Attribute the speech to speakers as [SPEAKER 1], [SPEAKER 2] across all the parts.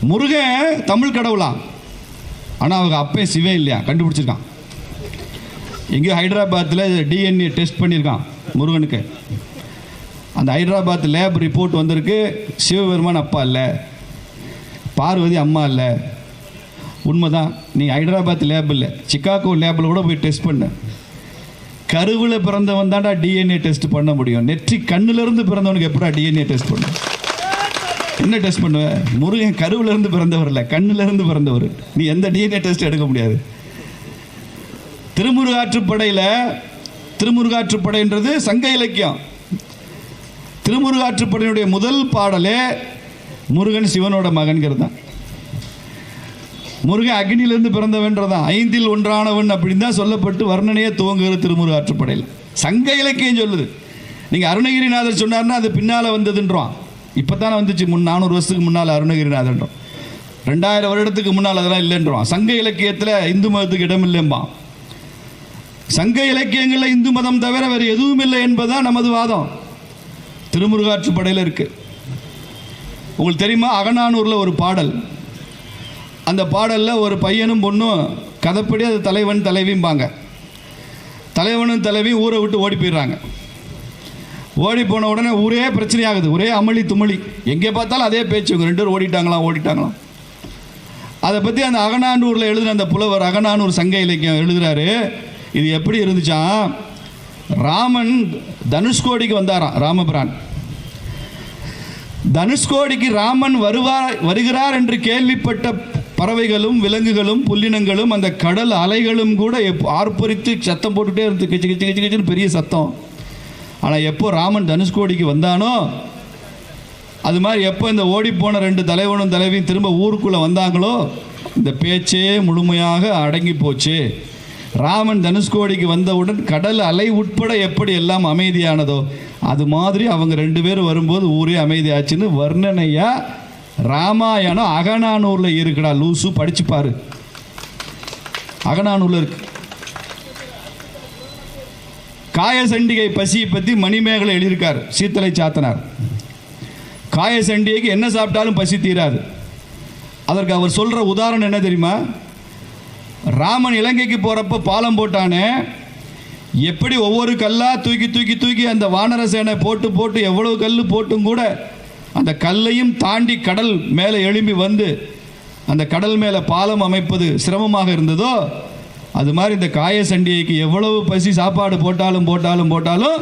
[SPEAKER 1] முருகன் தமிழ் கடவுளாம் ஆனால் அவங்க அப்பே சிவே இல்லையா? கண்டுபிடிச்சிருக்கான். எங்கேயோ ஹைதராபாத்தில் டிஎன்ஏ டெஸ்ட் பண்ணியிருக்கான் முருகனுக்கு. அந்த ஹைதராபாத் லேப் ரிப்போர்ட் வந்திருக்கு. சிவபெருமான் அப்பா இல்லை. பார்வதி அம்மா இல்லை. உண்மைதான். நீ ஹைதராபாத் லேப் இல்லை. சிக்காகோ லேபில் கூட போய் டெஸ்ட் பண்ண. கருவில் பிறந்தவன் தான்டா டிஎன்ஏ டெஸ்ட் பண்ண முடியும். நெற்றி கண்ணிலிருந்து பிறந்தவனுக்கு எப்படா டிஎன்ஏ டெஸ்ட் பண்ணு? என்ன டெஸ்ட் பண்ணுவ? முருகன் கருவிலேருந்து பிறந்தவர் இல்லை கண்ணுல இருந்து பிறந்தவர். நீ எந்த டிஎன்ஏ டெஸ்ட் எடுக்க முடியாது. திருமுருகாற்றுப்படையில் திருமுருகாற்றுப்படைன்றது சங்க இலக்கியம். திருமுருகாற்றுப்படையினுடைய முதல் பாடலே முருகன் சிவனோட மகன்கிறது தான். முருகன் அக்னியிலிருந்து பிறந்தவன்றதான் ஐந்தில் ஒன்றானவன் அப்படின்னு தான் சொல்லப்பட்டு வர்ணனையே துவங்குகிறது திருமுருகாற்றுப்படையில். சங்க இலக்கியம் சொல்லுது. நீங்கள் அருணகிரிநாதர் சொன்னார்னா அது பின்னால் வந்ததுன்றான் இப்போ தானே வந்துச்சு. முன் நானூறு வருஷத்துக்கு முன்னால் அருணகிரிநாதன்றோம் ரெண்டாயிரம் வருடத்துக்கு முன்னால் அதெல்லாம் இல்லைன்றோம் சங்க இலக்கியத்தில் இந்து மதத்துக்கு இடம் இல்லைம்பான். சங்க இலக்கியங்களில் இந்து மதம் தவிர வேறு எதுவும் இல்லை என்பதுதான் நமது வாதம். திருமுருகாற்றுப்படையில் இருக்கு. உங்களுக்கு தெரியுமா? அகநானூரில் ஒரு பாடல். அந்த பாடலில் ஒரு பையனும் பொண்ணும் கதைப்படி அது தலைவன் தலைவிம்பாங்க. தலைவனும் தலைவியும் ஊரை விட்டு ஓடி போயிடுறாங்க. ஓடி போன உடனே ஒரே பிரச்சனையாகுது. ஒரே அமளி துமளி. எங்கே பார்த்தாலும் அதே பேச்சு. இவங்க ரெண்டு பேரும் ஓடிட்டாங்களாம் ஓடிட்டாங்களாம். அதை பற்றி அந்த அகநானூரில் எழுதின அந்த புலவர் அகநானூர் சங்க இலக்கியம் எழுதுகிறாரு இது எப்படி இருந்துச்சாம் ராமன் தனுஷ்கோடிக்கு வந்தாராம் ராமபிரான். தனுஷ்கோடிக்கு ராமன் வருவார் வருகிறார் என்று கேள்விப்பட்ட பறவைகளும் விலங்குகளும் புல்லினங்களும் அந்த கடல் அலைகளும் கூட எப் ஆர்ப்பரித்து சத்தம் போட்டுகிட்டே இருந்து கிச்சு கிச்சு கிச்சு கிச்சுன்னு பெரிய சத்தம். ஆனால் எப்போ ராமன் தனுஷ்கோடிக்கு வந்தானோ அது மாதிரி எப்போ இந்த ஓடிப்போன ரெண்டு தலைவனும் தலைவியும் திரும்ப ஊருக்குள்ளே வந்தாங்களோ இந்த பேச்சே முழுமையாக அடங்கி போச்சு. ராமன் தனுஷ்கோடிக்கு வந்தவுடன் கடல் அலை உட்பட எப்படி எல்லாம் அமைதியானதோ அது மாதிரி அவங்க ரெண்டு பேரும் வரும்போது ஊரே அமைதியாச்சுன்னு வர்ணனையா ராமாயணம் அகநானூரில் இருக்குடா லூசு படிச்சுப்பாரு அகநானூரில் இருக்கு. காயசண்டிகை பசியை பற்றி மணிமேகலை எழுதியிருக்கார். சீத்தலை சாத்தனார். காயசண்டிகைக்கு என்ன சாப்பிட்டாலும் பசி தீராது. அதற்கு அவர் சொல்கிற உதாரணம் என்ன தெரியுமா? ராமன் இலங்கைக்கு போகிறப்ப பாலம் போட்டானே எப்படி ஒவ்வொரு கல்லாக தூக்கி தூக்கி தூக்கி அந்த வானர சேனை போட்டு போட்டு எவ்வளவு கல் போட்டும் கூட அந்த கல்லையும் தாண்டி கடல் மேலே எழும்பி வந்து அந்த கடல் மேலே பாலம் அமைப்பது சிரமமாக இருந்ததோ அது மாதிரி இந்த காய சண்டிகைக்கு எவ்வளவு பசி சாப்பாடு போட்டாலும் போட்டாலும் போட்டாலும்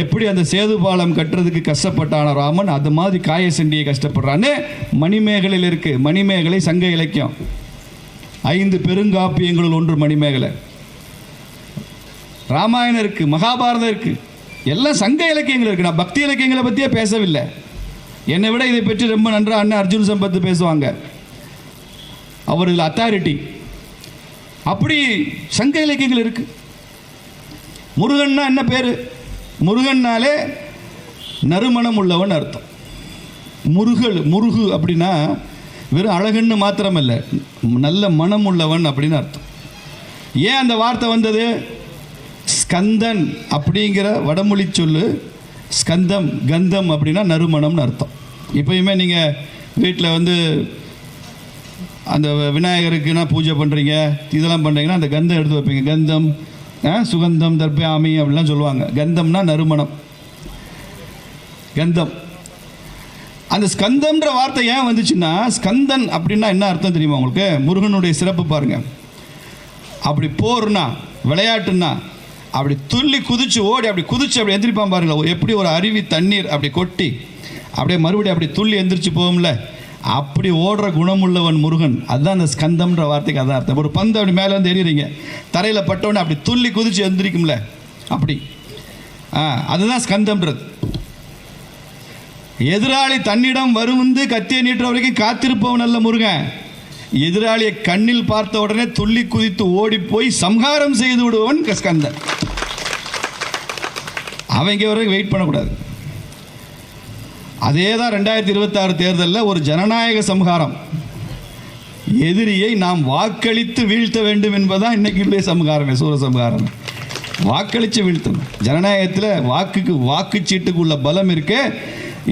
[SPEAKER 1] எப்படி அந்த சேது பாலம் கட்டுறதுக்கு கஷ்டப்பட்டான ராமன் அது மாதிரி காய சண்டியை கஷ்டப்படுறான்னு மணிமேகலையில் இருக்கு. மணிமேகலை சங்க இலக்கியம். ஐந்து பெருங்காப்பியங்களுள் ஒன்று மணிமேகலை. ராமாயணம் இருக்கு மகாபாரதம் இருக்கு. எல்லாம் சங்க இலக்கியங்கள் இருக்கு. நான் பக்தி இலக்கியங்களை பற்றியே பேசவில்லை. என்னை விட இதை பற்றி ரொம்ப நன்றாக அண்ணன் அர்ஜுன் சம்பத்து பேசுவாங்க. அவர் இதில் அத்தாரிட்டி அப்படி சங்க இலக்கியங்கள் இருக்கு. முருகன்னா என்ன பேர்? முருகன்னாலே நறுமணம் உள்ளவன் அர்த்தம். முருகல் முருகு அப்படின்னா வெறும் அழகுன்னு மாத்திரமல்ல நல்ல மனம் உள்ளவன் அப்படின்னு அர்த்தம். ஏன் அந்த வார்த்தை வந்தது? ஸ்கந்தன் அப்படிங்கிற வடமொழி சொல்லு ஸ்கந்தம் கந்தம் அப்படின்னா நறுமணம்னு அர்த்தம். இப்பயுமே நீங்கள் வீட்டில் வந்து அந்த விநாயகருக்குன்னா பூஜை பண்ணுறீங்க இதெல்லாம் பண்ணுறீங்கன்னா அந்த கந்தம் எடுத்து வைப்பீங்க. கந்தம் ஆ, சுகந்தம் தர்பாமி அப்படிலாம் சொல்லுவாங்க. கந்தம்னா நறுமணம். கந்தம். அந்த ஸ்கந்தம்ன்ற வார்த்தை ஏன் வந்துச்சுன்னா ஸ்கந்தன் அப்படின்னா என்ன அர்த்தம் தெரியுமா உங்களுக்கு? முருகனுடைய சிறப்பு பாருங்க. அப்படி போர்னா விளையாட்டுன்னா அப்படி துள்ளி குதிச்சு ஓடி அப்படி குதிச்சு அப்படி எந்திரிப்பான் பாருங்க எப்படி ஒரு அருவி தண்ணீர் அப்படி கொட்டி அப்படியே மறுபடியும் அப்படி துள்ளி எந்திரிச்சு போகும்ல. அப்படி ஓடுற குணமுள்ளவன் முருகன். அதுதான் அந்த ஸ்கந்தம்ன்ற வார்த்தைக்கு அதான் அர்த்தம். ஒரு பந்து அப்படி மேலே வந்து எறிகிறீங்க தரையில் பட்டவொடனே அப்படி துள்ளி குதிச்சு எந்திரிக்கும்ல. அப்படி. ஆ அதுதான் ஸ்கந்தம்ன்றது. எதிராளி தன்னிடம் வருமுந்து கத்தியை நீட்டுற வரைக்கும் காத்திருப்பவன் அல்ல முருகன். எதிராளியை கண்ணில் பார்த்த உடனே துள்ளி குதித்து ஓடி போய் சம்ஹாரம் செய்து விடுபவன் ஸ்கந்தன். அவங்க வரைக்கும் வெயிட் பண்ணக்கூடாது. அதே தான் ரெண்டாயிரத்தி இருபத்தாறு தேர்தலில் ஒரு ஜனநாயக சமகாரம். எதிரியை நாம் வாக்களித்து வீழ்த்த வேண்டும் என்பதுதான் இன்னைக்கு சமகாரமே சூர சமகாரம். வாக்களித்து வீழ்த்தணும். ஜனநாயகத்தில் வாக்குக்கு வாக்குச்சீட்டுக்குள்ள பலம் இருக்கே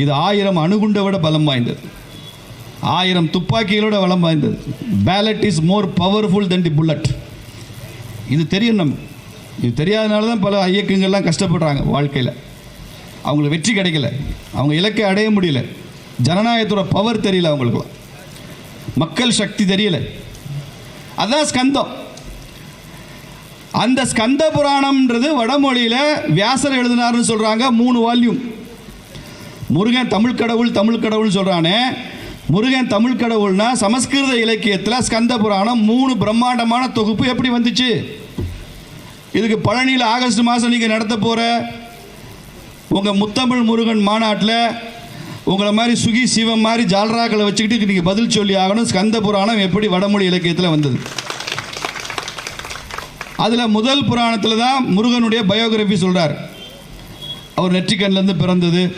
[SPEAKER 1] இது ஆயிரம் அணுகுண்டை விட பலம் வாய்ந்தது. ஆயிரம் துப்பாக்கிகளோட வளம் வாய்ந்தது. Ballot is more powerful than the bullet இது தெரியும் நம்ம. இது தெரியாதனால தான் பல இயக்கங்கள்லாம் கஷ்டப்படுறாங்க வாழ்க்கையில். அவங்களுக்கு வெற்றி கிடைக்கல. அவங்க இலக்கை அடைய முடியல. ஜனநாயகத்தோட பவர் தெரியல அவங்களுக்குலாம் மக்கள் சக்தி தெரியல. அதான் ஸ்கந்தம். அந்த ஸ்கந்த புராணம்ன்றது வடமொழியில் வியாசர் எழுதினார்னு சொல்கிறாங்க மூணு வால்யூம். முருகன் தமிழ் கடவுள் தமிழ் கடவுள் சொல்கிறானே முருகன் தமிழ் கடவுள்னா சமஸ்கிருத இலக்கியத்தில் ஸ்கந்த புராணம் மூணு பிரம்மாண்டமான தொகுப்பு எப்படி வந்துச்சு? இதுக்கு பழனியில் ஆகஸ்ட் மாதம் நீங்கள் நடத்த போகிற உங்கள் முத்தமிழ் முருகன் மாநாட்டில் உங்களை மாதிரி சுகி சிவம் மாதிரி ஜால்ராக்களை வச்சுக்கிட்டு நீங்கள் பதில் சொல்லி ஆகணும். ஸ்கந்த புராணம் எப்படி வடமொழி இலக்கியத்தில் வந்தது? அதில் முதல் புராணத்தில் தான் முருகனுடைய பயோகிராஃபி சொல்கிறார் அவர் நெற்றிக்கண்லேருந்து பிறந்தது.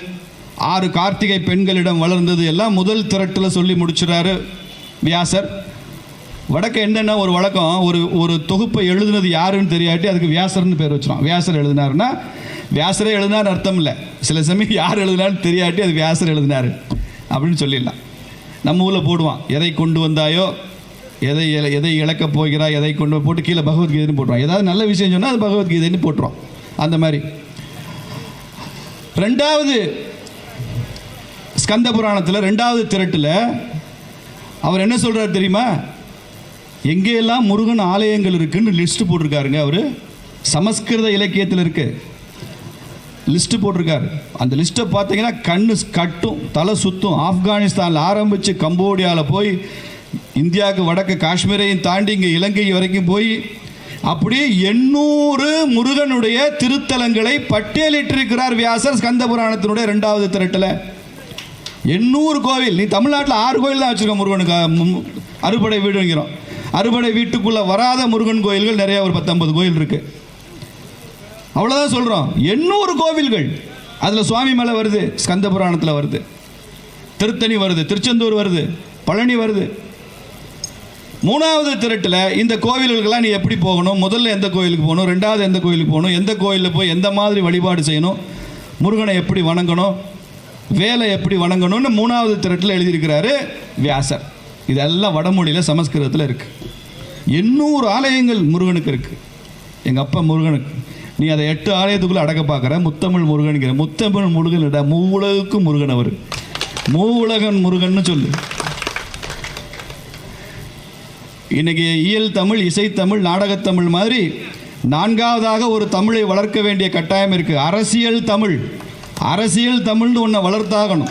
[SPEAKER 1] ஆறு கார்த்திகை பெண்களிடம் வளர்ந்தது. எல்லாம் முதல் திரட்டில் சொல்லி முடிச்சிடுறாரு வியாசர். வடக்க என்னென்ன ஒரு வழக்கம் ஒரு ஒரு தொகுப்பை எழுதுனது யாருன்னு தெரியாட்டி அதுக்கு வியாசர்னு பேர் வச்சிரும். வியாசர் எழுதினாருன்னா வியாசரே எழுதினார் அர்த்தம் இல்லை. சில சமயம் யார் எழுதினான்னு தெரியாட்டி அது வியாசர் எழுதினார். அப்படின்னு சொல்லிடலாம். நம்ம ஊரில் போடுவான் எதை கொண்டு வந்தாயோ எதை எதை இழக்கப் போகிறாய் எதை கொண்டு போட்டு கீழே பகவத்கீதைன்னு போட்டுருவான். ஏதாவது நல்ல விஷயம் சொன்னால் அது பகவத்கீதைன்னு போட்டுருவான். அந்த மாதிரி. ரெண்டாவது ஸ்கந்த புராணத்தில் ரெண்டாவது திரட்டில் அவர் என்ன சொல்கிறார் தெரியுமா? எங்கேயெல்லாம் முருகன் ஆலயங்கள் இருக்குன்னு லிஸ்ட் போட்டிருக்காருங்க அவர்? சமஸ்கிருத இலக்கியத்தில் இருக்கு. லிஸ்ட் போட்டிருக்காரு. அந்த லிஸ்ட்டை பார்த்தீங்கன்னா கண்ணு கட்டும் தலை சுத்தும். ஆப்கானிஸ்தானில் ஆரம்பித்து கம்போடியாவில் போய் இந்தியாவுக்கு வடக்கு காஷ்மீரையும் தாண்டி இங்கே இலங்கை வரைக்கும் போய் அப்படி எண்ணூறு முருகனுடைய திருத்தலங்களை பட்டியலிட்டிருக்கிறார் வியாசர் ஸ்கந்த புராணத்தினுடைய ரெண்டாவது திரட்டில். எண்ணூறு கோவில். நீ தமிழ்நாட்டில் ஆறு கோயில் தான் வச்சுருக்க முருகனுக்கு. அறுபடை வீடுங்கிறோம். அறுபடை வீட்டுக்குள்ளே வராத முருகன் கோயில்கள் நிறைய ஒரு பத்தொன்பது கோயில் இருக்குது அவ்வளோதான் சொல்கிறோம் எண்ணூறு கோவில்கள். அதில் சுவாமி மலை வருது ஸ்கந்த புராணத்தில் வருது. திருத்தணி வருது திருச்செந்தூர் வருது பழனி வருது. மூணாவது திரட்டில் இந்த கோவில்களுக்கெல்லாம் நீ எப்படி போகணும்? முதல்ல எந்த கோயிலுக்கு போகணும்? ரெண்டாவது எந்த கோயிலுக்கு போகணும்? எந்த கோயிலில் போய் எந்த மாதிரி வழிபாடு செய்யணும்? முருகனை எப்படி வணங்கணும்? வேலை எப்படி வணங்கணும்னு மூணாவது திரட்டில் எழுதியிருக்கிறாரு வியாசர். இதெல்லாம் வடமொழியில் சமஸ்கிருதத்தில் இருக்குது எண்ணூறு ஆலயங்கள் முருகனுக்கு இருக்குது எங்கள் அப்பா முருகனுக்கு. நீ அதை எட்டு ஆலயத்துக்குள்ளே அடக்க பார்க்குற. முத்தமிழ் முருகனுங்கிற. முத்தமிழ் முருகன் இட மூவுலகுக்கு முருகன் அவர். மூவுலகன் முருகன்னு சொல்லு. இன்னைக்கு இயல் தமிழ் இசைத்தமிழ் நாடகத்தமிழ் மாதிரி நான்காவதாக ஒரு தமிழை வளர்க்க வேண்டிய கட்டாயம் இருக்குது அரசியல் தமிழ். அரசியல் தமிழ்னு ஒன்றை வளர்த்தாகணும்.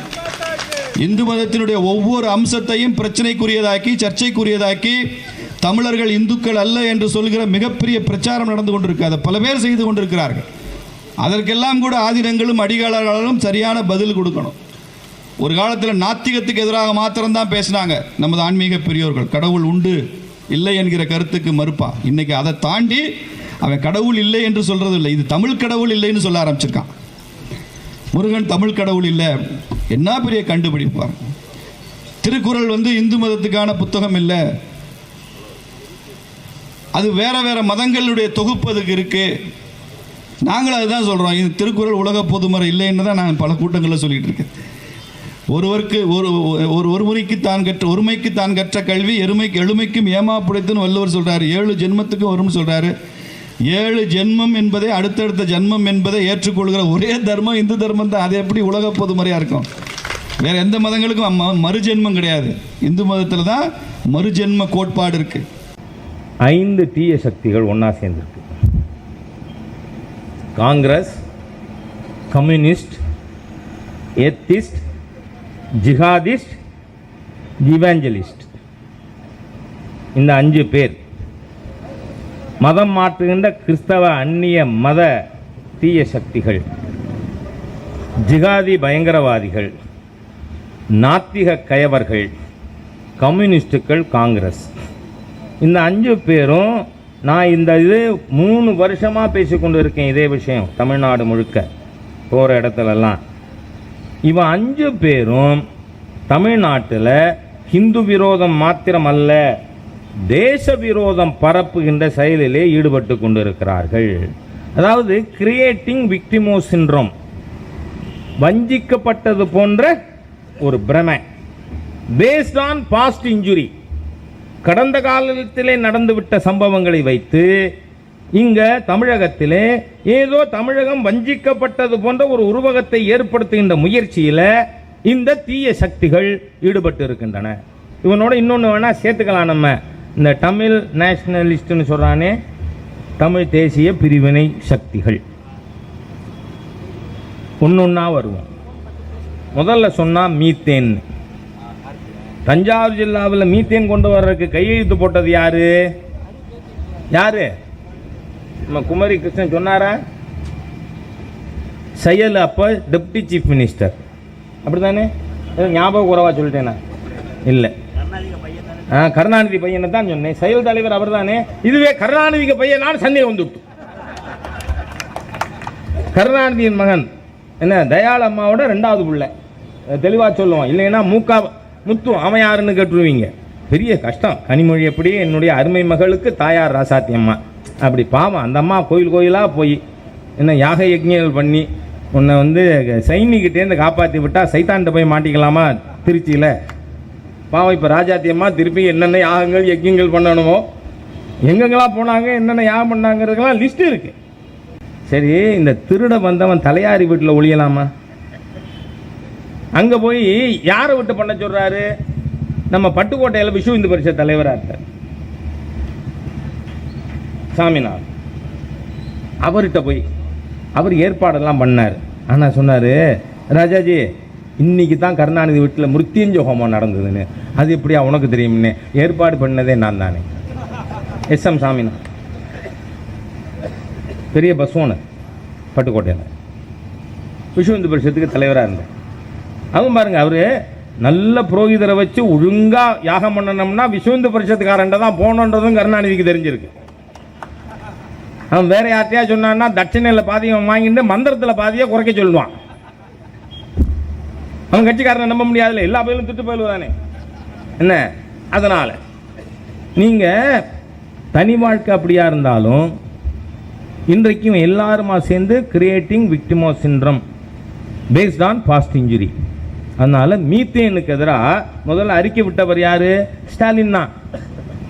[SPEAKER 1] இந்து மதத்தினுடைய ஒவ்வொரு அம்சத்தையும் பிரச்சனைக்குரியதாக்கி சர்ச்சைக்குரியதாக்கி தமிழர்கள் இந்துக்கள் அல்ல என்று சொல்கிற மிகப்பெரிய பிரச்சாரம் நடந்து கொண்டிருக்கு. அதை பல பேர் செய்து கொண்டிருக்கிறார்கள். அதற்கெல்லாம் கூட ஆதினங்களும் அடிகாலர்களும் சரியான பதில் கொடுக்கணும். ஒரு காலத்தில் நாத்திகத்துக்கு எதிராக மாத்திரம்தான் பேசினாங்க. நமது ஆன்மீக பெரியோர்கள் கடவுள் உண்டு இல்லை என்கிற கருத்துக்கு மறுப்பா? இன்னைக்கு அதை தாண்டி அவன் கடவுள் இல்லை என்று சொல்கிறது இல்லை இது தமிழ் கடவுள் இல்லைன்னு சொல்ல ஆரம்பிச்சிருக்கான். முருகன் தமிழ் கடவுள் இல்லை. என்ன பெரிய கண்டுபிடிப்பார் திருக்குறள் வந்து இந்து மதத்துக்கான புத்தகம் இல்லை. அது வேற வேற மதங்களுடைய தொகுப்பு அதுக்கு இருக்கு. நாங்களும் அதுதான் சொல்றோம். இது திருக்குறள் உலக பொதுமறை இல்லைன்னு தான் நான் பல கூட்டங்களில் சொல்லிட்டு இருக்கேன். ஒருவருக்கு ஒரு ஒரு ஒருமுறைக்கு தான் கற்ற ஒருமைக்கு தான் கற்ற கல்வி எருமைக்கு எழுமைக்கும் ஏமா புடைத்துன்னு வள்ளுவர் சொல்றாரு. ஏழு ஜென்மத்துக்கும் வரும்னு சொல்றாரு. ஏழு ஜென்மம் என்பதை அடுத்தடுத்த ஜென்மம் என்பதை ஏற்றுக்கொள்கிற ஒரே தர்மம் இந்து தர்மம் தான். அது எப்படி உலக பொதுமறையாக இருக்கும்? வேற எந்த மதங்களுக்கும் மறுஜென்மம் கிடையாது. இந்து மதத்தில் தான் மறுஜென்ம கோட்பாடு இருக்குது
[SPEAKER 2] ஐந்து தீய சக்திகள் ஒன்றா சேர்ந்துருக்கு. Congress communist atheist jihadist evangelist இந்த அஞ்சு பேர். மதம் மாற்றுகின்ற கிறிஸ்தவ அந்நிய மத தீய சக்திகள். ஜிகாதி பயங்கரவாதிகள். நாத்திக கயவர்கள். கம்யூனிஸ்டுகள் காங்கிரஸ். இந்த அஞ்சு பேரும் நான் இந்த இது மூணு வருஷமாக பேசிக்கொண்டு இருக்கேன் இதே விஷயம் தமிழ்நாடு முழுக்க போகிற இடத்துலலாம். இவன் அஞ்சு பேரும் தமிழ்நாட்டில் ஹிந்து விரோதம் மாத்திரம் அல்ல தேச விரோதம் பரப்புகின்ற செயலிலே ஈடுபட்டு கொண்டிருக்கிறார்கள். அதாவது கிரியேட்டிங் விக்டிமோ சின்ரோம் வஞ்சிக்கப்பட்டது போன்ற ஒரு பிரமை. பேஸ்ட் ஆன் பாஸ்ட் இன்ஜுரி கடந்த காலத்திலே நடந்துவிட்ட சம்பவங்களை வைத்து இங்கே தமிழகத்திலே ஏதோ தமிழகம் வஞ்சிக்கப்பட்டது போன்ற ஒரு உருவகத்தை ஏற்படுத்துகின்ற முயற்சியில் இந்த தீய சக்திகள் ஈடுபட்டு இருக்கின்றன இவனோட இன்னொன்று வேணால் சேர்த்துக்கலாம் நம்ம. இந்த தமிழ் நேஷனலிஸ்ட்னு சொல்கிறானே தமிழ் தேசிய பிரிவினை சக்திகள். ஒன்னொன்னா வருவோம். முதல்ல சொன்னால் மீத்தேன் தஞ்சாவூர் ஜில்லாவில் மீத்தேன் கொண்டு வர்றதுக்கு கையெழுத்து போட்டது யாரு? யாரு? நம்ம குமரி கிருஷ்ணன் சொன்னாரா? செயல் அப்போ டெப்டி சீஃப் மினிஸ்டர் அப்படி தானே ஞாபக குறைவா சொல்லிட்டேனா இல்லை. ஆ கருணாநிதி பையனை தான் சொன்னேன். செயல் தலைவர் அவர் தானே இதுவே கருணாநிதிக்கு பையனாலும் சந்தேகம் வந்துவிட்டு கருணாநிதியின் மகன். என்ன? தயாள் அம்மாவோட ரெண்டாவது பிள்ளை. தெளிவாக சொல்லுவோம் இல்லைன்னா மூக்கா முத்து அவன் யாருன்னு கேட்டுருவீங்க. பெரிய கஷ்டம். கனிமொழி எப்படி என்னுடைய அருமை மகளுக்கு தாயார் ராசாத்தி அம்மா. அப்படி பாவம். அந்த அம்மா கோயில் கோயிலாக போய் என்ன யாக யஜ்ஞங்கள் பண்ணி உன்னை வந்து சைனிக்கிட்டேருந்து காப்பாற்றி விட்டால் சைத்தான்கிட்ட போய் மாட்டிக்கலாமா திருச்சியில்? பாவம் இப்போ ராஜாத்தியம்மா திருப்பி என்னென்ன யாகங்கள் யஜ்யங்கள் பண்ணணுமோ எங்கெங்கெல்லாம் போனாங்க என்னென்ன யாகம் பண்ணாங்கிறதுக்கெல்லாம் லிஸ்ட் இருக்குது சரி இந்த திருட வந்தவன் தலையாரி வீட்டில் ஒழியலாமா அங்கே போய் யாரை விட்டு பண்ண சொல்கிறாரு நம்ம பட்டுக்கோட்டையில் விஸ்வ இந்து பரிஷத் தலைவராக இருக்கார். சாமிநாத் அவர்கிட்ட போய் அவர் ஏற்பாடெல்லாம் பண்ணார். ஆனால் சொன்னார் ராஜாஜி இன்னைக்கு தான் கருணாநிதி வீட்டில் மிருத்யுஞ்ச ஹோமம் நடந்ததுன்னு. அது எப்படியா உனக்கு தெரியும்னு. ஏற்பாடு பண்ணதே நான் தானே. எஸ் எம் சாமிநாத் பெரிய பஸ் ஓனர் பட்டுக்கோட்டையில். விஸ்வ இந்து பரிஷத்துக்கு தலைவராக இருந்தேன் அவன் பாருங்க அவர் நல்ல புரோகிதரை வச்சு ஒழுங்காக யாகம் பண்ணணும்னா விஸ்வ இந்து பரிஷத்துக்காரன்ட்ட தான் போகணுன்றதும் கருணாநிதிக்கு தெரிஞ்சிருக்கு. அவன் வேற யார்ட்டையா சொன்னான்னா தட்சிணையில் பாதியை வாங்கிட்டு மந்திரத்தில் பாதியை குறைக்க சொல்லுவான். அவன் கட்சிக்காரனை நம்ப முடியாதுல்ல எல்லா பயிலும் திட்டு பயிலும் தானே என்ன? அதனால் நீங்கள் தனி வாழ்க்கை அப்படியா இருந்தாலும் இன்றைக்கும் எல்லாருமா சேர்ந்து creating victim syndrome based on past injury அதனால் மீத்தேனுக்கு எதிராக முதல்ல அறிக்கை விட்டவர் யார்? ஸ்டாலின் தான்.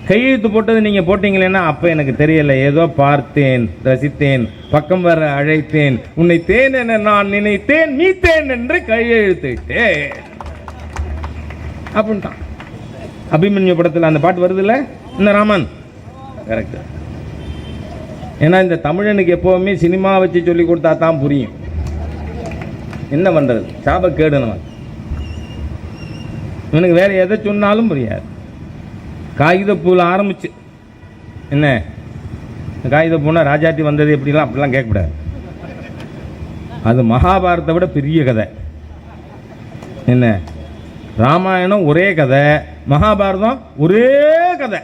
[SPEAKER 2] கையெழுத்து போட்டது நீங்கள் போட்டீங்களேன்னா அப்போ எனக்கு தெரியலை. ஏதோ பார்த்தேன் ரசித்தேன் பக்கம் வர அழைத்தேன். உன்னை தேன் என நான் நினைத்தேன் மீத்தேன் என்று கையெழுத்துட்டேன். அப்படின்ட்டான். அபிமன்யு படத்தில் அந்த பாட்டு வருதுல்ல? இந்த ராமன்? கரெக்ட் ஏன்னா இந்த தமிழனுக்கு எப்போவுமே சினிமா வச்சு சொல்லி கொடுத்தா தான் புரியும். என்ன பண்ணுறது சாபக்கேடு கேடுனவன் இவனுக்கு வேறு எதை சொன்னாலும் புரியாது. காகிதப்பூவில் ஆரம்பிச்சு. என்ன? காகிதப்பூனா ராஜாட்டி வந்தது எப்படிலாம்? அப்படிலாம் கேட்கக்கூடாது. அது மகாபாரத்தை விட பெரிய கதை. என்ன? ராமாயணம் ஒரே கதை மகாபாரதம் ஒரே கதை.